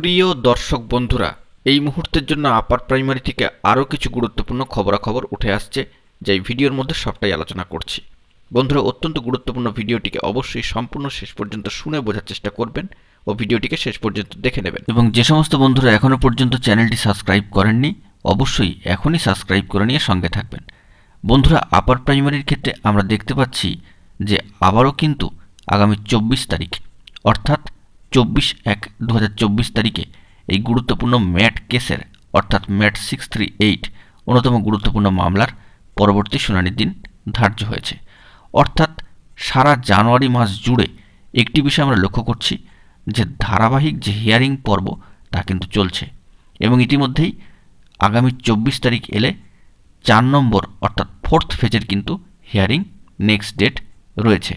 প্রিয় দর্শক বন্ধুরা, এই মুহূর্তের জন্য আপার প্রাইমারি থেকে আরও কিছু গুরুত্বপূর্ণ খবরাখবর উঠে আসছে, যা এই ভিডিওর মধ্যে সবটাই আলোচনা করছি। বন্ধুরা, অত্যন্ত গুরুত্বপূর্ণ ভিডিওটিকে অবশ্যই সম্পূর্ণ শেষ পর্যন্ত শুনে বোঝার চেষ্টা করবেন ও ভিডিওটিকে শেষ পর্যন্ত দেখে নেবেন। এবং যে সমস্ত বন্ধুরা এখনও পর্যন্ত চ্যানেলটি সাবস্ক্রাইব করেননি, অবশ্যই এখনই সাবস্ক্রাইব করে নিয়ে সঙ্গে থাকবেন। বন্ধুরা, আপার প্রাইমারির ক্ষেত্রে আমরা দেখতে পাচ্ছি যে আবারও কিন্তু আগামী চব্বিশ তারিখ, অর্থাৎ চব্বিশ এক দু হাজার তারিখে এই গুরুত্বপূর্ণ ম্যাট কেসের, অর্থাৎ ম্যাট সিক্স থ্রি এইট অন্যতম গুরুত্বপূর্ণ মামলার পরবর্তী শুনানির দিন ধার্য হয়েছে। অর্থাৎ সারা জানুয়ারি মাস জুড়ে একটি বিষয় আমরা লক্ষ্য করছি, যে ধারাবাহিক যে হিয়ারিং পর্ব, তা কিন্তু চলছে। এবং ইতিমধ্যেই আগামী চব্বিশ তারিখ এলে চার নম্বর, অর্থাৎ ফোর্থ ফেজের কিন্তু হিয়ারিং নেক্সট ডেট রয়েছে।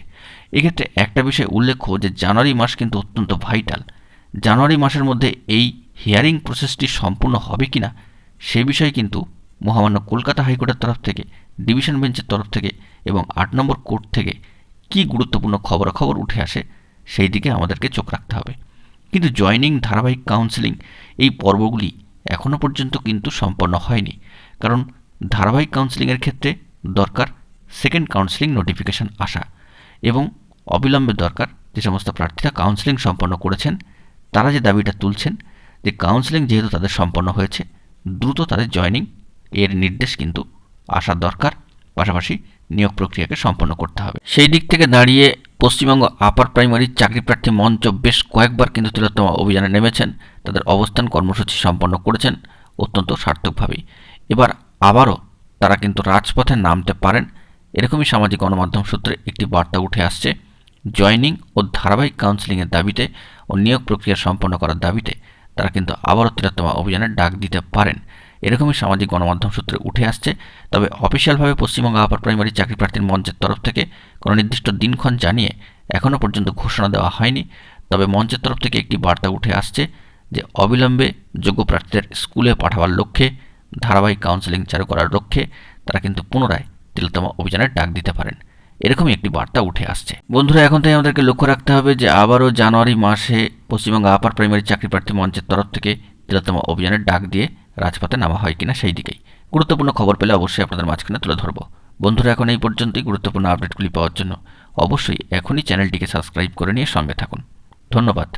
এক্ষেত্রে একটা বিষয় উল্লেখ্য যে জানুয়ারি মাস কিন্তু অত্যন্ত ভাইটাল। জানুয়ারি মাসের মধ্যে এই হিয়ারিং প্রসেসটি সম্পূর্ণ হবে কি না সে বিষয়ে কিন্তু মহামান্য কলকাতা হাইকোর্টের তরফ থেকে, ডিভিশন বেঞ্চের তরফ থেকে এবং আট নম্বর কোর্ট থেকে কি গুরুত্বপূর্ণ খবরাখবর উঠে আসে সেই দিকে আমাদেরকে চোখ রাখতে হবে। কিন্তু জয়নিং ধারাবাহিক কাউন্সেলিং এই পর্বগুলি এখনও পর্যন্ত কিন্তু সম্পন্ন হয়নি। কারণ ধারাবাহিক কাউন্সেলিংয়ের ক্ষেত্রে দরকার সেকেন্ড কাউন্সেলিং নোটিফিকেশন আসা এবং অবিলম্বে দরকার যে সমস্ত প্রার্থীরা কাউন্সেলিং সম্পন্ন করেছেন, তারা যে দাবিটা তুলছেন যে কাউন্সেলিং যেহেতু তাদের সম্পন্ন হয়েছে, দ্রুত তাদের জয়নিং এর নির্দেশ কিন্তু আসা দরকার। পাশাপাশি নিয়োগ প্রক্রিয়াকে সম্পন্ন করতে হবে। সেই দিক থেকে দাঁড়িয়ে পশ্চিমবঙ্গ আপার প্রাইমারি চাকরি প্রার্থী মঞ্চ বেশ কয়েকবার কিন্তু তিলোত্তমা অভিযানে নেমেছেন। তাদের অবস্থান কর্মসূচি সম্পন্ন করেছেন অত্যন্ত সার্থকভাবেই। এবার আবারও তারা কিন্তু রাজপথে নামতে পারেন। এরকমই সামাজিক গণমাধ্যম সূত্রে একটি বার্তা উঠে আসছে। জয়নিং ও ধারাবাহিক কাউন্সেলিংয়ের দাবিতে ও নিয়োগ প্রক্রিয়া সম্পন্ন করার দাবিতে তারা কিন্তু আবারও তিলোত্তমা অভিযানের ডাক দিতে পারেন। এরকমই সামাজিক গণমাধ্যম সূত্রে উঠে আসছে, তবে অফিসিয়ালভাবে পশ্চিমবঙ্গ আপার প্রাইমারি চাকরি প্রার্থীর মঞ্চের তরফ থেকে কোনো নির্দিষ্ট দিনক্ষণ জানিয়ে এখনও পর্যন্ত ঘোষণা দেওয়া হয়নি। তবে মঞ্চের তরফ থেকে একটি বার্তা উঠে আসছে যে অবিলম্বে যোগ্য প্রার্থীদের স্কুলে পাঠাবার লক্ষ্যে, ধারাবাহিক কাউন্সেলিং চালু করার লক্ষ্যে তারা কিন্তু পুনরায় তিলোত্তমা অভিযানের ডাক দিতে পারেন। এরকমই একটি বার্তা উঠে আসছে। বন্ধুরা, এখন তাই আমাদেরকে লক্ষ্য রাখতে হবে যে আবারও জানুয়ারি মাসে পশ্চিমবঙ্গ আপার প্রাইমারি চাকরি প্রার্থী মঞ্চের তরফ থেকে তিলোত্তমা অভিযানের ডাক দিয়ে রাজপথে নামা হয় কিনা সেই দিকেই। গুরুত্বপূর্ণ খবর পেলে অবশ্যই আপনাদের মাঝখানে তুলে ধরব। বন্ধুরা, এখন এই পর্যন্তই। গুরুত্বপূর্ণ আপডেটগুলি পাওয়ার জন্য অবশ্যই এখনই চ্যানেলটিকে সাবস্ক্রাইব করে নিয়ে সঙ্গে থাকুন। ধন্যবাদ।